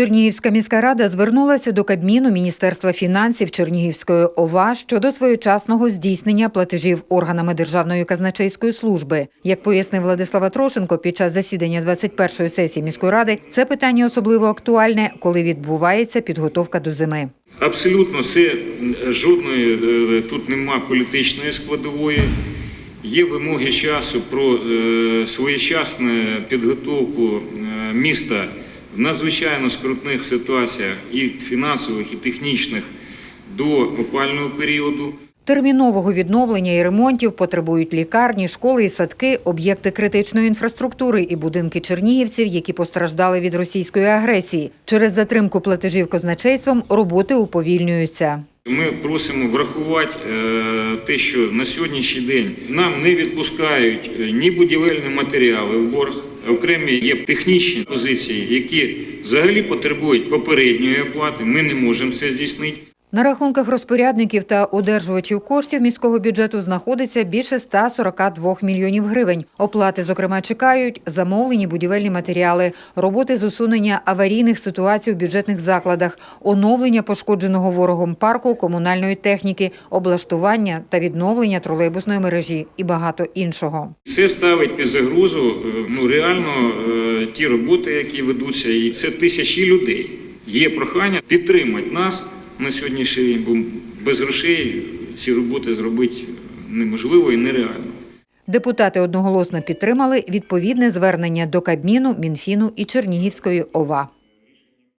Чернігівська міська рада звернулася до Кабміну Міністерства фінансів Чернігівської ОВА щодо своєчасного здійснення платежів органами Державної казначейської служби. Як пояснив Владислава Трошенко під час засідання 21-ї сесії міської ради, це питання особливо актуальне, коли відбувається підготовка до зими. Абсолютно все жодної е, тут нема політичної складової. Є вимоги часу про е, своєчасну підготовку е, міста в надзвичайно скрутних ситуаціях і фінансових, і технічних до опального періоду. Термінового відновлення і ремонтів потребують лікарні, школи і садки, об'єкти критичної інфраструктури і будинки чернігівців, які постраждали від російської агресії. Через затримку платежів казначейством роботи уповільнюються. Ми просимо врахувати е, те, що на сьогоднішній день нам не відпускають е, ні будівельні матеріали в борг. Окремі є технічні позиції, які взагалі потребують попередньої оплати. Ми не можемо це здійснити. На рахунках розпорядників та одержувачів коштів міського бюджету знаходиться більше 142 мільйонів гривень. Оплати, зокрема, чекають замовлені будівельні матеріали, роботи з усунення аварійних ситуацій у бюджетних закладах, оновлення пошкодженого ворогом парку комунальної техніки, облаштування та відновлення тролейбусної мережі і багато іншого. Це ставить під загрозу е, ну, реально е, ті роботи, які ведуться, і це тисячі людей. Є прохання підтримати нас на сьогоднішній бо без грошей ці роботи зробити неможливо і нереально. Депутати одноголосно підтримали відповідне звернення до Кабміну, Мінфіну і Чернігівської ОВА.